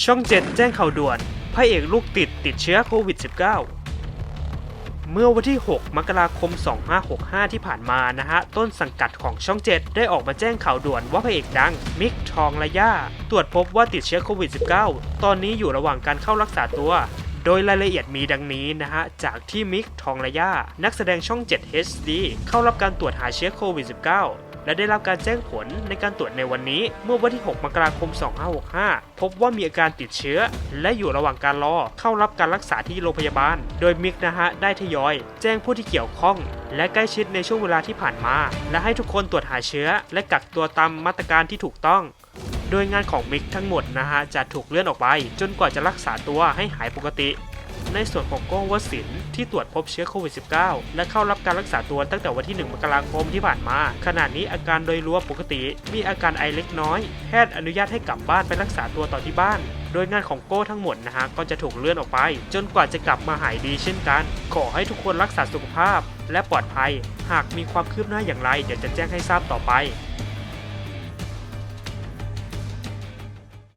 ช่อง7แจ้งข่าวด่วนพระเอกลูกติดติดเชื้อโควิด -19 เมื่อวันที่ 6 มกราคม 2565 ที่ผ่านมานะฮะ ต้นสังกัดของช่อง 7 ได้ออกมาแจ้งข่าวด่วนว่าพระเอกดัง มิกทองระย่าตรวจพบว่าติดเชื้อโควิด -19 ตอนนี้อยู่ระหว่างการเข้ารักษาตัว โดยรายละเอียดมีดังนี้นะฮะ จากที่มิกทองระย่านักแสดงช่อง 7 HD เข้ารับการตรวจหาเชื้อโควิด -19 และได้รับการแจ้งผลในการตรวจในวันนี้เมื่อวันที่ 6 มกราคม 2565 พบว่ามีอาการติดเชื้อ และอยู่ระหว่างการรอเข้ารับการรักษาที่โรงพยาบาล โดยมิกนะฮะได้ทยอย แจ้งผู้ที่เกี่ยวข้อง และใกล้ชิดในช่วงเวลาที่ผ่านมา และให้ทุกคนตรวจหาเชื้อ และกักตัวตามมาตรการที่ถูกต้องโดยงานของมิกทั้งหมดนะฮะจะถูกเลื่อนออกไป จนกว่าจะรักษาตัวให้หายปกติ ในส่วนของโก้วสินที่ตรวจพบเชื้อโควิด -19 และเข้ารับการรักษาตัวตั้งแต่วันที่ 1 มกราคมที่ผ่านมา ขณะนี้อาการโดยรวมปกติ มีอาการไอเล็กน้อย แพทย์อนุญาตให้กลับบ้านไปรักษาตัวต่อที่บ้าน โดยงานของโก้ทั้งหมดนะฮะก็จะถูกเลื่อนออกไป จนกว่าจะกลับมาหายดีเช่นกัน ขอให้ทุกคนรักษาสุขภาพ และปลอดภัย หากมีความคืบหน้าอย่างไรเดี๋ยวจะแจ้งให้ทราบต่อไป